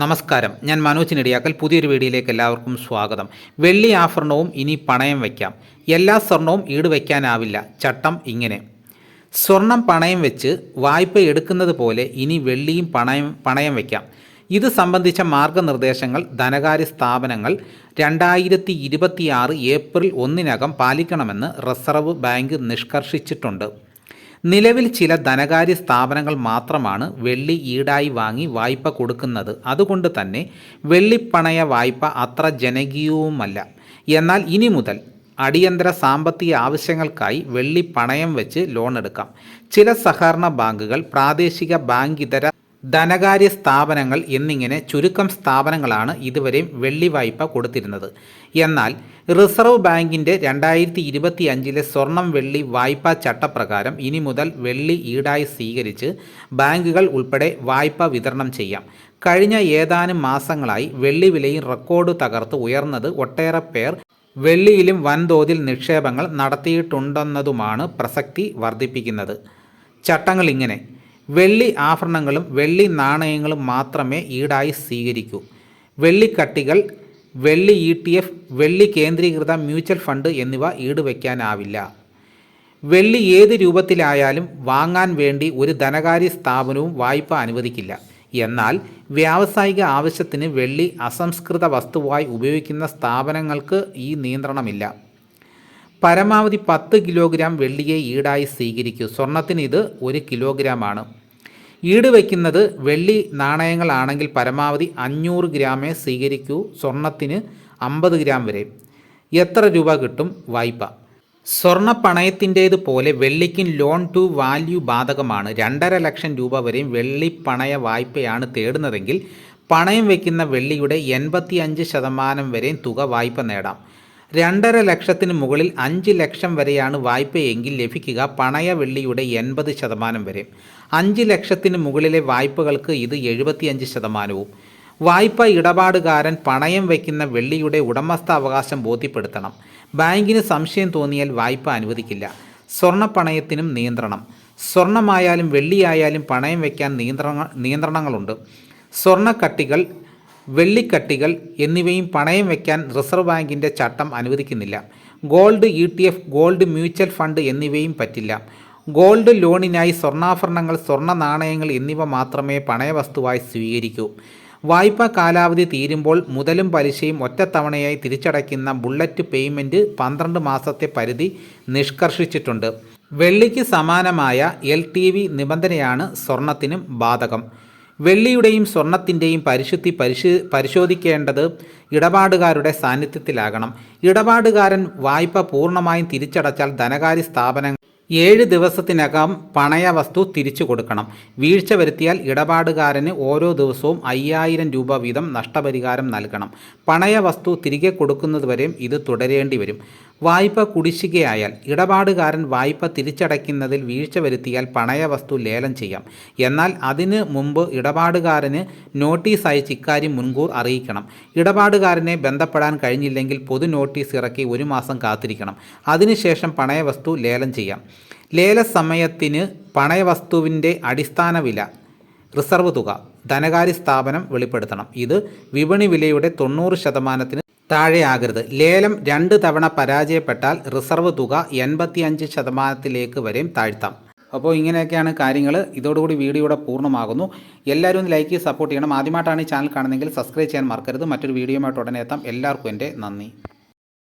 നമസ്കാരം. ഞാൻ മനോജ് നെടിയാക്കൽ. പുതിയൊരു വീഡിയോയിലേക്ക് എല്ലാവർക്കും സ്വാഗതം. വെള്ളി ആഭരണവും ഇനി പണയം വയ്ക്കാം എല്ലാ സ്വർണവും ഈട് വയ്ക്കാനാവില്ല ചട്ടം ഇങ്ങനെ. സ്വർണം പണയം വെച്ച് വായ്പ എടുക്കുന്നത് പോലെ ഇനി വെള്ളിയും പണയം പണയം വയ്ക്കാം ഇത് സംബന്ധിച്ച മാർഗനിർദ്ദേശങ്ങൾ ധനകാര്യ സ്ഥാപനങ്ങൾ രണ്ടായിരത്തി ഇരുപത്തിയാറ് ഏപ്രിൽ ഒന്നിനകം പാലിക്കണമെന്ന് റിസർവ് ബാങ്ക് നിഷ്കർഷിച്ചിട്ടുണ്ട്. നിലവിൽ ചില ധനകാര്യ സ്ഥാപനങ്ങൾ മാത്രമാണ് വെള്ളി ഈടായി വാങ്ങി വായ്പ കൊടുക്കുന്നത്. അതുകൊണ്ട് തന്നെ വെള്ളിപ്പണയ വായ്പ അത്ര ജനകീയവുമല്ല. എന്നാൽ ഇനി മുതൽ അടിയന്തര സാമ്പത്തിക ആവശ്യങ്ങൾക്കായി വെള്ളി പണയം വെച്ച് ലോൺ എടുക്കാം ചില സഹകരണ ബാങ്കുകൾ പ്രാദേശിക ബാങ്ക് ധനകാര്യ സ്ഥാപനങ്ങൾ എന്നിങ്ങനെ ചുരുക്കം സ്ഥാപനങ്ങളാണ് ഇതുവരെയും വെള്ളി വായ്പ കൊടുത്തിരുന്നത്. എന്നാൽ റിസർവ് ബാങ്കിന്റെ രണ്ടായിരത്തി ഇരുപത്തി അഞ്ചിലെ സ്വർണം വെള്ളി വായ്പാ ചട്ടപ്രകാരം ഇനി മുതൽ വെള്ളി ഈടായി സ്വീകരിച്ച് ബാങ്കുകൾ ഉൾപ്പെടെ വായ്പ വിതരണം ചെയ്യാം. കഴിഞ്ഞ ഏതാനും മാസങ്ങളായി വെള്ളി വിലയും റെക്കോർഡ് തകർത്ത് ഉയർന്നത് ഒട്ടേറെ പേർ വെള്ളിയിലും വൻതോതിൽ നിക്ഷേപങ്ങൾ നടത്തിയിട്ടുണ്ടെന്നതുമാണ് പ്രസക്തി വർദ്ധിപ്പിക്കുന്നത്. ചട്ടങ്ങൾ ഇങ്ങനെ വെള്ളി ആഭരണങ്ങളും വെള്ളി നാണയങ്ങളും മാത്രമേ ഈടായി സ്വീകരിക്കൂ. വെള്ളിക്കട്ടികൾ വെള്ളി ഇ ടി എഫ് വെള്ളി കേന്ദ്രീകൃത മ്യൂച്വൽ ഫണ്ട് എന്നിവ ഈടുവയ്ക്കാനാവില്ല. വെള്ളി ഏത് രൂപത്തിലായാലും വാങ്ങാൻ വേണ്ടി ഒരു ധനകാര്യ സ്ഥാപനവും വായ്പ അനുവദിക്കില്ല. എന്നാൽ വ്യാവസായിക ആവശ്യത്തിന് വെള്ളി അസംസ്കൃത വസ്തുവായി ഉപയോഗിക്കുന്ന സ്ഥാപനങ്ങൾക്ക് ഈ നിയന്ത്രണമില്ല. പരമാവധി പത്ത് കിലോഗ്രാം വെള്ളിയെ ഈടായി സ്വീകരിക്കൂ. സ്വർണത്തിന് ഇത് ഒരു കിലോഗ്രാമാണ്. ഈട് വയ്ക്കുന്നത് വെള്ളി നാണയങ്ങളാണെങ്കിൽ പരമാവധി അഞ്ഞൂറ് ഗ്രാമേ സ്വീകരിക്കൂ. സ്വർണത്തിന് അമ്പത് ഗ്രാം വരെ. എത്ര രൂപ കിട്ടും? വായ്പ. സ്വർണ പണയത്തിന്റേത് പോലെ വെള്ളിക്കും ലോൺ ടു വാല്യൂ ബാധകമാണ്. രണ്ടര ലക്ഷം രൂപ വരെയും വെള്ളി പണയ വായ്പയാണ് തേടുന്നതെങ്കിൽ പണയം വയ്ക്കുന്ന വെള്ളിയുടെ എൺപത്തി അഞ്ച് ശതമാനം വരെയും തുക വായ്പ നേടാം. രണ്ടര ലക്ഷത്തിന് മുകളിൽ അഞ്ച് ലക്ഷം വരെയാണ് വായ്പയെങ്കിൽ ലഭിക്കുക പണയ വെള്ളിയുടെ എൺപത് ശതമാനം വരെ. അഞ്ച് ലക്ഷത്തിന് മുകളിലെ വായ്പകൾക്ക് ഇത് എഴുപത്തിയഞ്ച് ശതമാനവും. വായ്പ ഇടപാടുകാരൻ പണയം വയ്ക്കുന്ന വെള്ളിയുടെ ഉടമസ്ഥാവകാശം ബോധ്യപ്പെടുത്തണം. ബാങ്കിന് സംശയം തോന്നിയാൽ വായ്പ അനുവദിക്കില്ല. സ്വർണപ്പണയത്തിനും നിയന്ത്രണം. സ്വർണമായാലും വെള്ളിയായാലും പണയം വയ്ക്കാൻ നിയന്ത്രണ നിയന്ത്രണങ്ങളുണ്ട്. സ്വർണക്കട്ടികൾ വെള്ളിക്കട്ടികൾ എന്നിവയും പണയം വയ്ക്കാൻ റിസർവ് ബാങ്കിന്റെ ചട്ടം അനുവദിക്കുന്നില്ല. Gold E T F gold mutual fund എന്നിവയും പറ്റില്ല. ഗോൾഡ് ലോണിനായി സ്വർണാഭരണങ്ങൾ സ്വർണ നാണയങ്ങൾ എന്നിവ മാത്രമേ പണയവസ്തുവായി സ്വീകരിക്കൂ. വായ്പാ കാലാവധി തീരുമ്പോൾ മുതലും പലിശയും ഒറ്റത്തവണയായി തിരിച്ചടയ്ക്കുന്ന ബുള്ളറ്റ് പേയ്മെന്റ് പന്ത്രണ്ട് മാസത്തെ പരിധി നിഷ്കർഷിച്ചിട്ടുണ്ട്. വെള്ളിക്ക് സമാനമായ എൽ നിബന്ധനയാണ് സ്വർണത്തിനും ബാധകം. വെള്ളിയുടെയും സ്വർണത്തിന്റെയും പരിശുദ്ധി പരിശു പരിശോധിക്കേണ്ടത് ഇടപാടുകാരുടെ സാന്നിധ്യത്തിലാകണം. ഇടപാടുകാരൻ വായ്പ പൂർണമായും തിരിച്ചടച്ചാൽ ധനകാര്യ സ്ഥാപനങ്ങൾ ഏഴ് ദിവസത്തിനകം പണയ വസ്തു തിരിച്ചു കൊടുക്കണം. വീഴ്ച വരുത്തിയാൽ ഇടപാടുകാരന് ഓരോ ദിവസവും അയ്യായിരം രൂപ വീതം നഷ്ടപരിഹാരം നൽകണം. പണയ വസ്തു തിരികെ കൊടുക്കുന്നതുവരെയും ഇത് തുടരേണ്ടി വരും വായ്പ കുടിശ്ശികയായാൽ ഇടപാടുകാരൻ വായ്പ തിരിച്ചടയ്ക്കുന്നതിൽ വീഴ്ച വരുത്തിയാൽ പണയ വസ്തു ലേലം ചെയ്യാം. എന്നാൽ അതിന് മുമ്പ് ഇടപാടുകാരന് നോട്ടീസ് അയച്ച് ഇക്കാര്യം മുൻകൂർ അറിയിക്കണം. ഇടപാടുകാരനെ ബന്ധപ്പെടാൻ കഴിഞ്ഞില്ലെങ്കിൽ പൊതു നോട്ടീസ് ഇറക്കി ഒരു മാസം കാത്തിരിക്കണം. അതിനുശേഷം പണയ വസ്തു ലേലം ചെയ്യാം. ലേല സമയത്തിന് പണയവസ്തുവിന്റെ അടിസ്ഥാന വില റിസർവ് തുക ധനകാര്യ സ്ഥാപനം വെളിപ്പെടുത്തണം. ഇത് വിപണി വിലയുടെ തൊണ്ണൂറ് ശതമാനത്തിന് താഴെയാകരുത്. ലേലം രണ്ട് തവണ പരാജയപ്പെട്ടാൽ റിസർവ് തുക എൺപത്തിയഞ്ച് ശതമാനത്തിലേക്ക് വരെയും താഴ്ത്താം. അപ്പോൾ ഇങ്ങനെയൊക്കെയാണ് കാര്യങ്ങൾ ഇതോടുകൂടി വീഡിയോയുടെ പൂർണമാകുന്നു. എല്ലാവരും ഒന്ന് ലൈക്ക് സപ്പോർട്ട് ചെയ്യണം. ആദ്യമായിട്ടാണ് ഈ ചാനൽ കാണുന്നതെങ്കിൽ സബ്സ്ക്രൈബ് ചെയ്യാൻ മറക്കരുത്. മറ്റൊരു വീഡിയോയുമായിട്ട് ഉടനെ എത്താം. എല്ലാവർക്കും എന്റെ നന്ദി.